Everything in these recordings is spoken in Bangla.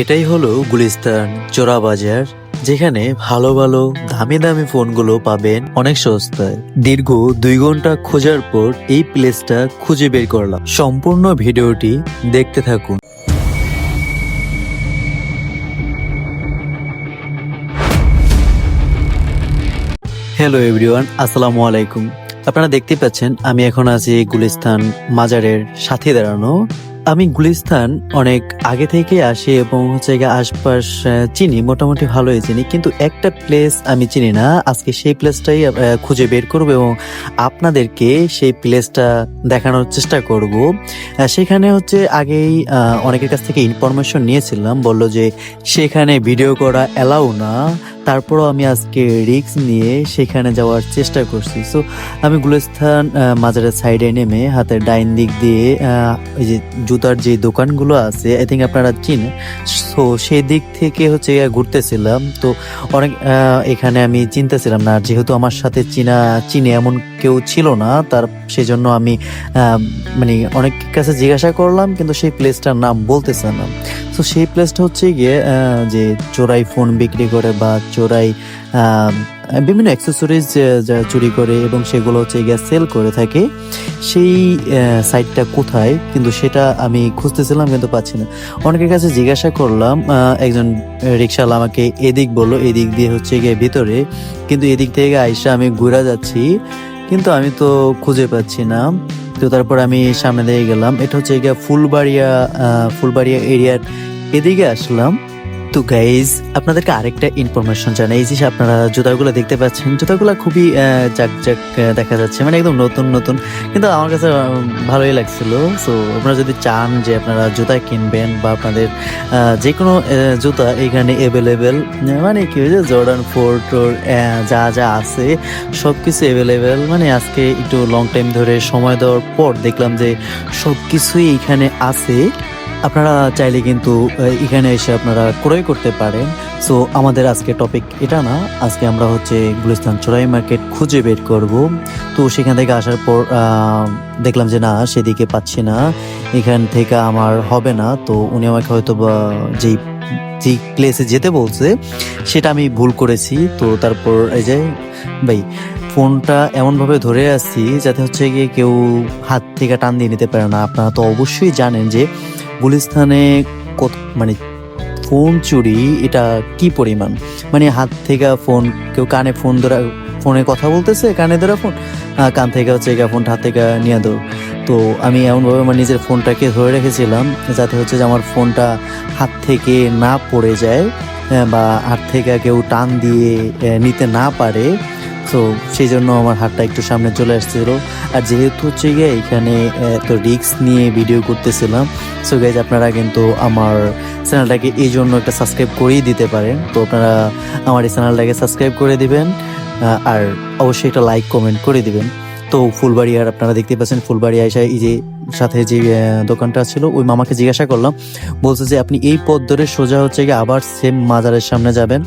এটাই হলো গুলিস্তান চোরা বাজার যেখানে ভালো ভালো দামি দামি ফোনগুলো পাবেন অনেক সস্তায়। দীর্ঘ দুই ঘণ্টা খোঁজার পর এই প্লেসটা খুঁজে বের করলাম। সম্পূর্ণ ভিডিওটি দেখতে থাকুন। হ্যালো এভরিওয়ান, আসসালামু আলাইকুম। আপনারা দেখতে পাচ্ছেন, আমি এখন আছি গুলিস্তান মাজারের সাথে দাঁড়ানো আমি গুলিস্তান অনেক আগে থেকে আসি এবং হচ্ছে গিয়ে আশপাশ চিনি। মোটামুটি ভালোই চিনি। কিন্তু একটা প্লেস আমি চিনি না। আজকে সেই প্লেসটাই খুঁজে বের করব এবং আপনাদেরকে সেই প্লেসটা দেখানোর চেষ্টা করব। সেখানে হচ্ছে আগেই অনেকের কাছ থেকে ইনফরমেশন নিয়েছিলাম। বলল যে সেখানে ভিডিও করা অ্যালাউ না। তারপরও আমি আজকে রিক্স নিয়ে সেখানে যাওয়ার চেষ্টা করছি। সো আমি গুলস্থান মাজারের সাইডে নেমে হাতের ডাইন দিক দিয়ে এই যে জুতার যে দোকানগুলো আছে আই থিঙ্ক আপনারা চিনে সো সেই দিক থেকে হচ্ছে ঘুরতেছিলাম। তো অনেক এখানে আমি চিনতেছিলাম না, যেহেতু আমার সাথে চিনা, চিনে এমন কেউ ছিল না, তার সেজন্য আমি মানে অনেক কাছে জিজ্ঞাসা করলাম, কিন্তু সেই প্লেসটার নাম বলতেছে না। তো সেই প্লেসটা হচ্ছে গিয়ে যে চোরাই ফোন বিক্রি করে বা চোরাই বিভিন্ন অ্যাক্সেসরিজ যারা চুরি করে এবং সেগুলো হচ্ছে গিয়ে সেল করে থাকে। সেই সাইটটা কোথায়? কিন্তু সেটা আমি খুঁজতেছিলাম, কিন্তু পাচ্ছি না। অনেকের কাছে জিজ্ঞাসা করলাম একজন রিক্সাওয়ালা আমাকে এদিক বলল, এদিক দিয়ে হচ্ছে গিয়ে ভিতরে। কিন্তু এদিক থেকে আইসা আমি ঘুরা যাচ্ছি কিন্তু আমি তো খুঁজে পাচ্ছি না। তো তারপর আমি সামনে দিয়ে গেলাম। এটা হচ্ছে ফুলবাড়িয়া ফুলবাড়িয়া এরিয়ার এদিকে আসলাম। তো গাইজ আপনাদেরকে আরেকটা ইনফরমেশন জানাই। যে আপনারা জুতাগুলো দেখতে পাচ্ছেন, জুতাগুলো খুবই জাক জাক দেখা যাচ্ছে। মানে একদম নতুন নতুন। কিন্তু আমার কাছে ভালোই লাগছিল। সো আপনারা যদি চান যে আপনারা জুতা কিনবেন বা আপনাদের যে কোনো জুতা এখানে অ্যাভেলেবেল মানে কি হয়েছে জর্ডান ফোর টোর যা যা আছে সব কিছু অ্যাভেলেবেল মানে আজকে একটু লং টাইম ধরে সময় দেওয়ার পর দেখলাম যে সব কিছুই এখানে আছে। আপনারা চাইলে কিন্তু এখানে এসে আপনারা ক্রয় করতে পারেন। সো আমাদের আজকে টপিক এটা না। আজকে আমরা হচ্ছে গুলিস্তান চোরাই মার্কেট খুঁজে বের করব। তো, সেখান থেকে আসার পর দেখলাম যে না, সেদিকে পাচ্ছি না। এখান থেকে আমার হবে না। তো, উনি আমাকে হয়তো যেই যে প্লেসে যেতে বলছে, সেটা আমি ভুল করেছি। তো, তারপর এই যে, ভাই, ফোনটা এমনভাবে ধরে আসছি যাতে হচ্ছে গিয়ে কেউ হাত থেকে টান দিয়ে নিতে পারে না। আপনারা তো অবশ্যই জানেন যে গুলিস্তানে কত মানে ফোন চুরি, এটা কি পরিমাণ? মানে হাত থেকে ফোন, কেউ কানে ফোন ধরা, ফোনে কথা বলতেছে, কানে ধরা ফোন কান থেকে হচ্ছে গিয়ে ফোনটা হাত থেকে নিয়ে দৌড় তো আমি এমনভাবে আমার নিজের ফোনটাকে ধরে রেখেছিলাম, যাতে হচ্ছে যে আমার ফোনটা হাত থেকে না পড়ে যায়, বা হাত থেকে কেউ টান দিয়ে নিতে না পারে। তো সেই জন্য আমার হাতটা একটু সামনে চলে আসছিল। আর যেহেতু হচ্ছে গিয়ে এখানে এত রিস্ক নিয়ে ভিডিও করতেছিলাম সো গাইজ আপনারা কিন্তু আমার চ্যানেলটাকে এই জন্য একটা সাবস্ক্রাইব করেই দিতে পারেন। তো আপনারা আমার এই চ্যানেলটাকে সাবস্ক্রাইব করে দিবেন আর অবশ্যই একটা লাইক কমেন্ট করে দিবেন। তো ফুলবাড়ি আর আপনারা দেখতে পাচ্ছেন ফুলবাড়ি আইসা এই যে সাথে যে দোকানটা ছিল, ওই মামাকে জিজ্ঞাসা করলাম, বলছে যে আপনি এই পথ ধরে সোজা হচ্ছে গিয়ে আবার সেম মাজারের সামনে যাবেন।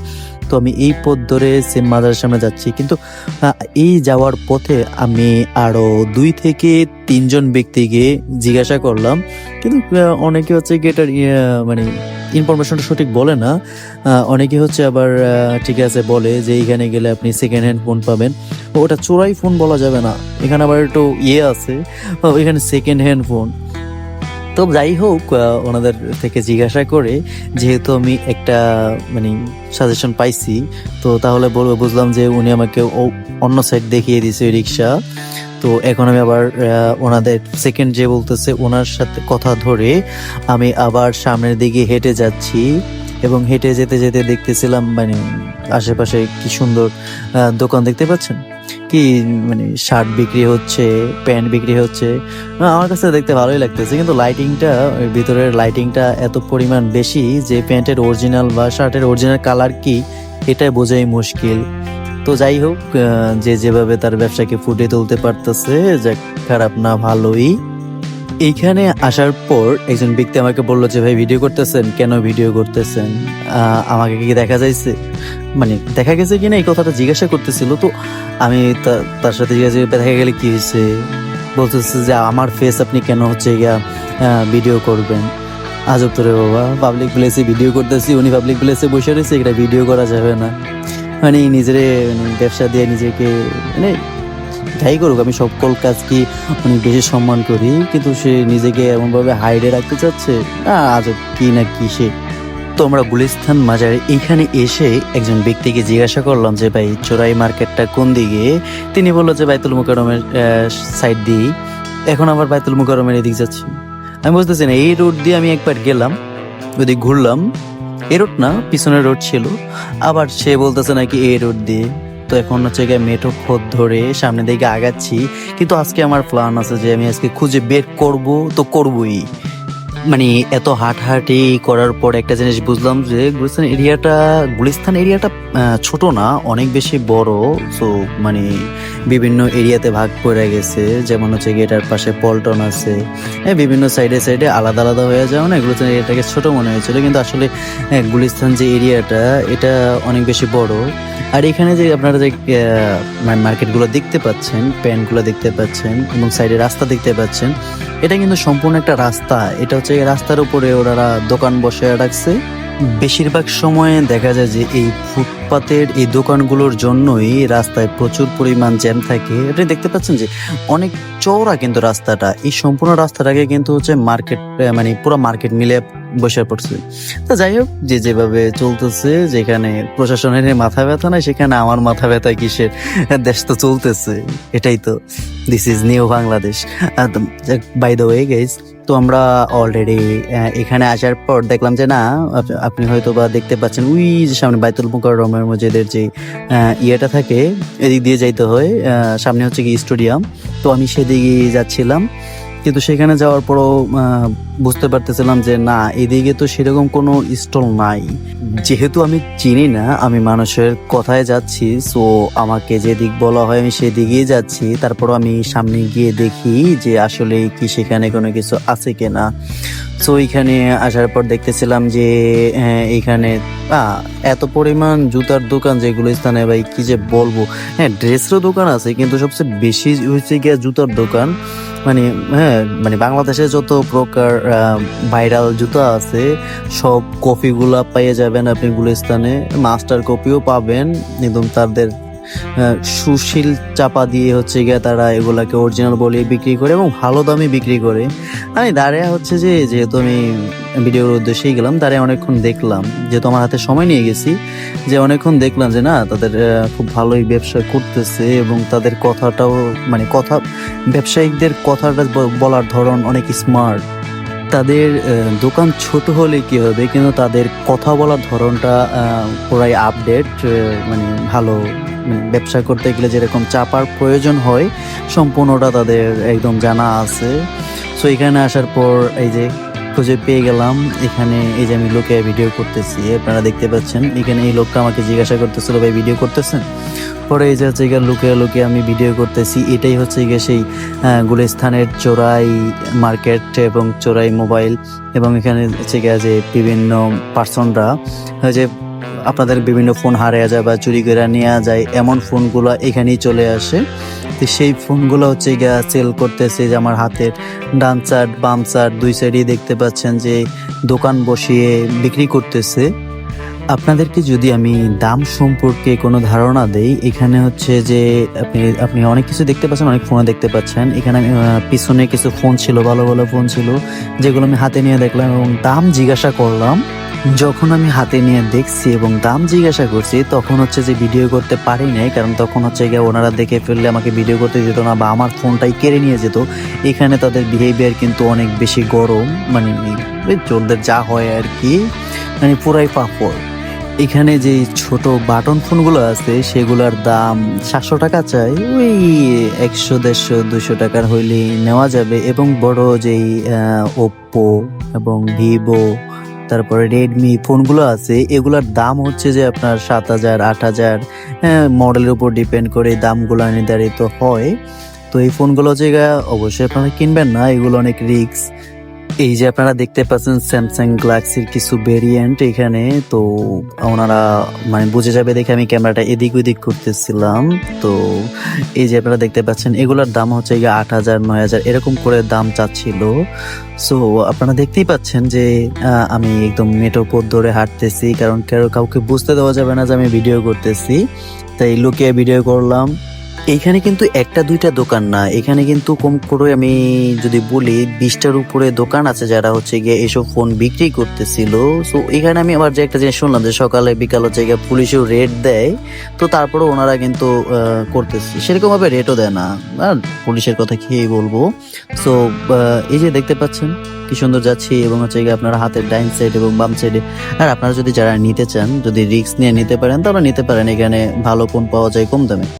তো আমি এই পথ ধরে সেম মাজারের সামনে যাচ্ছি। কিন্তু এই যাওয়ার পথে আমি আরও দুই থেকে তিনজন ব্যক্তিকে জিজ্ঞাসা করলাম। কিন্তু অনেকে হচ্ছে কি এটার ইয়ে, মানে ইনফরমেশনটা সঠিক বলে না। অনেকে হচ্ছে আবার ঠিক আছে বলে যে এখানে গেলে আপনি সেকেন্ড হ্যান্ড ফোন পাবেন। ওটা চোরাই ফোন বলা যাবে না। এখানে আবার একটু ইয়ে আছে। এখানে সেকেন্ড হ্যান্ড ফোন তো যাই হোক ওনাদের থেকে জিজ্ঞাসা করে, যেহেতু আমি একটা মানে সাজেশন পাইছি, তো তাহলে বলব বুঝলাম যে উনি আমাকে অন্য সাইড দেখিয়ে দিয়েছে রিক্সা। তো এখন আমি আবার ওনাদের সেকেন্ড যে বলতেছে, ওনার সাথে কথা ধরে আমি আবার সামনের দিকে হেঁটে যাচ্ছি এবং হেঁটে যেতে যেতে দেখতেছিলাম মানে আশেপাশে কি সুন্দর দোকান দেখতে পাচ্ছেন? কি মানে শার্ট বিক্রি হচ্ছে, প্যান্ট বিক্রি হচ্ছে আমার কাছে দেখতে ভালোই লাগতেছে, কিন্তু লাইটিংটা ভিতরের লাইটিংটা এত পরিমাণ বেশি যে প্যান্টের অরিজিনাল বা শার্টের অরিজিনাল কালার কি, এটাই বোঝাই মুশকিল। তো যাই হোক যে যেভাবে তার ব্যবসাকে ফুটিয়ে তুলতে পারতেছে যে খারাপ না, ভালোই। এইখানে আসার পর একজন ব্যক্তি আমাকে বলল যে, ভাই ভিডিও করতেছেন? কেন ভিডিও করতেছেন? আমাকে কি দেখা যাইছে? মানে দেখা গেছে কিনা, এই কথাটা জিজ্ঞাসা করতেছিল। তো আমি তার সাথে জিজ্ঞাসা দেখা গেলে কি হয়েছে? বলতেছে যে, আমার ফেস আপনি কেন হচ্ছে গিয়া ভিডিও করবেন? আজব তোরে বাবা পাবলিক প্লেসে ভিডিও করতেছি, উনি পাবলিক প্লেসে বসে রয়েছে এটা ভিডিও করা যাবে না। মানে নিজের মানে ব্যবসা দিয়ে নিজেকে মানে যাই করুক, আমি সকল কাজকে অনেক বেশি সম্মান করি, কিন্তু সে নিজেকে এমনভাবে হাইডে রাখতে চাচ্ছে? না আজব কি না কি সে। তো আমরা গুলিস্তান মাজারে এখানে এসে একজন ব্যক্তিকে জিজ্ঞাসা করলাম যে, ভাই, চোরাই মার্কেটটা কোন দিকে? তিনি বলল যে, বাইতুল মুকারমের সাইড দিয়েই। এখন আবার বাইতুল মুকারমের এদিক যাচ্ছি। আমি বুঝতেছি না, এই রোড দিয়ে আমি একবার গেলাম, ওদিক ঘুরলাম। এই রোড না, পিছনের রোড ছিল। আবার সে বলতেছে নাকি এই রোড দিয়ে। তো এখন হচ্ছে গিয়ে মেঠো খোদ ধরে সামনের দিকে আগাচ্ছি। কিন্তু আজকে আমার প্ল্যান আছে যে আমি আজকে খুঁজে বের করব, তো করবই। মানে এত হাঁটাহাঁটি করার পর একটা জিনিস বুঝলাম যে গুলিস্তান এরিয়াটা গুলিস্তান এরিয়াটা ছোট না, অনেক বেশি বড়। সো মানে বিভিন্ন এরিয়াতে ভাগ করে গেছে। যেমন হচ্ছে গেটার পাশে পল্টন আছে। হ্যাঁ বিভিন্ন সাইডে সাইডে আলাদা আলাদা হয়ে যাও না গুলিস্তান এরিয়াটাকে ছোট মনে হয়েছিল। কিন্তু আসলে গুলিস্তান যে এরিয়াটা, এটা অনেক বেশি বড়। আর এখানে যে আপনারা যে মার্কেটগুলো দেখতে পাচ্ছেন, প্যান্টগুলো দেখতে পাচ্ছেন এবং সাইডে রাস্তা দেখতে পাচ্ছেন এটা কিন্তু সম্পূর্ণ একটা রাস্তা। এটা হচ্ছে রাস্তার উপরে ওরা দোকান বসে রাখছে। বেশিরভাগ সময়ে দেখা যায় যে এই ফুটপাতের এই দোকানগুলোর জন্যই রাস্তায় প্রচুর পরিমাণ জ্যাম থাকে। আপনি দেখতে পাচ্ছেন যে অনেক চওড়া কিন্তু রাস্তাটা। এই সম্পূর্ণ রাস্তাটাকে কিন্তু হচ্ছে মার্কেট মানে পুরো মার্কেট মিলে বসে পড়ছে। তো যাই হোক, যে যেভাবে চলতেছে, যেখানে প্রশাসনের মাথা ব্যথা নাই, সেখানে আমার মাথা ব্যথা কিসের? দেশ তো চলতেছে, এটাই তো। This is new Bangladesh by the way guess তো আমরা অলরেডি এখানে আসার পর দেখলাম যে না আপনি হয়তো বা দেখতে পাচ্ছেন উই যে সামনে বাইতুল মুকরমের মসজিদের যে ইয়েটা থাকে, এদিক দিয়ে যাইতে হয় সামনে হচ্ছে কি স্টুডিয়াম তো আমি সেদিকে যাচ্ছিলাম। কিন্তু সেখানে যাওয়ার পরও বুঝতে পারতেছিলাম যে না, এদিকে তো সেরকম কোনো স্টল নাই। যেহেতু আমি চিনি না, আমি মানুষের কথায় যাচ্ছি সো আমাকে যেদিক বলা হয় আমি সেদিকেই যাচ্ছি। তারপর আমি সামনে গিয়ে দেখি যে আসলে কি সেখানে কোনো কিছু আছে কিনা। সো এখানে আসার পর দেখতেছিলাম যে এখানে এত পরিমাণ জুতার দোকান যেগুলো স্থানে, ভাই, কি যে বলব? হ্যাঁ ড্রেসেরও দোকান আছে, কিন্তু সবচেয়ে বেশি হচ্ছে গিয়ে জুতার দোকান। মানে হ্যাঁ মানে বাংলাদেশে যত প্রকার ভাইরাল জুতা আছে, সব কপিগুলা পেয়ে যাবেন আপনি গুলিস্তানে। মাস্টার কপিও পাবেন একদম তাদের সুশীল চাপা দিয়ে হচ্ছে গিয়ে তারা এগুলাকে অরিজিনাল বলে বিক্রি করে এবং ভালো দামে বিক্রি করে। আমি দাঁড়িয়ে হচ্ছে যে, যেহেতু আমি ভিডিওর উদ্দেশ্যেই গেলাম, দাঁড়িয়ে অনেকক্ষণ দেখলাম, যেহেতু আমার হাতে সময় নিয়ে গেছি, যে অনেকক্ষণ দেখলাম যে না, তাদের খুব ভালোই ব্যবসা করতেছে এবং তাদের কথাটাও মানে কথা ব্যবসায়িকদের কথাটা বলার ধরন অনেক স্মার্ট তাদের দোকান ছোট হলে কি হবে? কিন্তু তাদের কথা বলার ধরনটা পুরাই আপডেট মানে ভালো মানে ব্যবসা করতে গেলে যেরকম চাপার প্রয়োজন হয়, সম্পূর্ণটা তাদের একদম জানা আছে। সো এখানে আসার পর এই যে খুঁজে পেয়ে গেলাম, এখানে এই যে আমি লোকে ভিডিও করতেছি, আপনারা দেখতে পাচ্ছেন, এখানে এই লোকটা আমাকে জিজ্ঞাসা করতেছিল, ভাই ভিডিও করতেছেন? পরে এই যে হচ্ছে গিয়ে লুকে লুকে আমি ভিডিও করতেছি, এটাই হচ্ছে গিয়ে সেই গুলিস্থানের চোরাই মার্কেট এবং চোরাই মোবাইল এবং এখানে হচ্ছে গিয়ে যে বিভিন্ন পার্সনরা যে আপনাদের বিভিন্ন ফোন হারিয়ে যায় বা চুরি করে নেওয়া যায়, এমন ফোনগুলো এখানেই চলে আসে। তো সেই ফোনগুলো হচ্ছে গিয়া সেল করতেছে যে আমার হাতের ডান সাইড বাম সাইড দুই সাইডই দেখতে পাচ্ছেন যে দোকান বসিয়ে বিক্রি করতেছে। আপনাদেরকে যদি আমি দাম সম্পর্কে কোনো ধারণা দেই, এখানে হচ্ছে যে আপনি আপনি অনেক কিছু দেখতে পাচ্ছেন, অনেক ফোনে দেখতে পাচ্ছেন। এখানে পিছনে কিছু ফোন ছিল, ভালো ভালো ফোন ছিল, যেগুলো আমি হাতে নিয়ে দেখলাম এবং দাম জিজ্ঞাসা করলাম। যখন আমি হাতে নিয়ে দেখছি এবং দাম জিজ্ঞাসা করছি, তখন হচ্ছে যে ভিডিও করতে পারি নাই, কারণ তখন হচ্ছে গিয়ে ওনারা দেখে ফেললে আমাকে ভিডিও করতে দিত না বা আমার ফোনটাই কেড়ে নিয়ে যেত। এখানে তাদের বিহেভিয়ার কিন্তু অনেক বেশি গরম মানে চোরদের যা হয় আর কি মানে পুরাই পাপড়। এখানে যে ছোট বাটন ফোনগুলো আছে, সেগুলোর দাম সাতশো টাকা চাই, ওই একশো, দেড়শো দুশো টাকার হইলে নেওয়া যাবে। এবং বড় যেই ওপ্পো এবং ভিভো তারপরে রেডমি ফোনগুলো আছে, এগুলোর দাম হচ্ছে যে আপনার সাত হাজার, আট হাজার মডেলের উপর ডিপেন্ড করে দামগুলো নির্ধারিত হয়। তো এই ফোনগুলো জায়গা অবশ্যই আপনারা কিনবেন না, এগুলো অনেক রিস্ক এই যে আপনারা দেখতে পাচ্ছেন স্যামসাং গ্যালাক্সির কিছু ভেরিয়েন্ট এখানে, তো ওনারা মানে বুঝে যাবে দেখে আমি ক্যামেরাটা এদিক ওদিক করতেছিলাম। তো এই যে আপনারা দেখতে পাচ্ছেন, এগুলোর দাম হচ্ছে গিয়ে আট হাজার, নয় হাজার, এরকম করে দাম চাচ্ছিল। সো আপনারা দেখতেই পাচ্ছেন যে আমি একদম মেটো পথ ধরে হাঁটতেছি, কারণ কারও কাউকে বুঝতে দেওয়া যাবে না যে আমি ভিডিও করতেছি। তাই লুকিয়ে ভিডিও করলাম। এইখানে কিন্তু একটা দুইটা দোকান না। এখানে কিন্তু কম করে আমি যদি বলি, বিশটার উপরে দোকান আছে যারা হচ্ছে গিয়ে এসব ফোন বিক্রি করতেছিল। সো এখানে আমি আবার যে একটা জিনিস শুনলাম যে সকালে বিকাল হচ্ছে গিয়ে পুলিশেও রেট দেয়। তো তারপরে ওনারা কিন্তু করতেছে। সেরকম ভাবে রেটও দেয় না। পুলিশের কথা কি বলব? সো এই যে দেখতে পাচ্ছেন, কি সুন্দর যাচ্ছি এবং হচ্ছে গিয়ে আপনার হাতের ডাইন সাইড এবং বাম সাইডে আর আপনারা যদি যারা নিতে চান, যদি রিস্ক নিয়ে নিতে পারেন তাহলে নিতে পারেন। এখানে ভালো ফোন পাওয়া যায় কম দামে।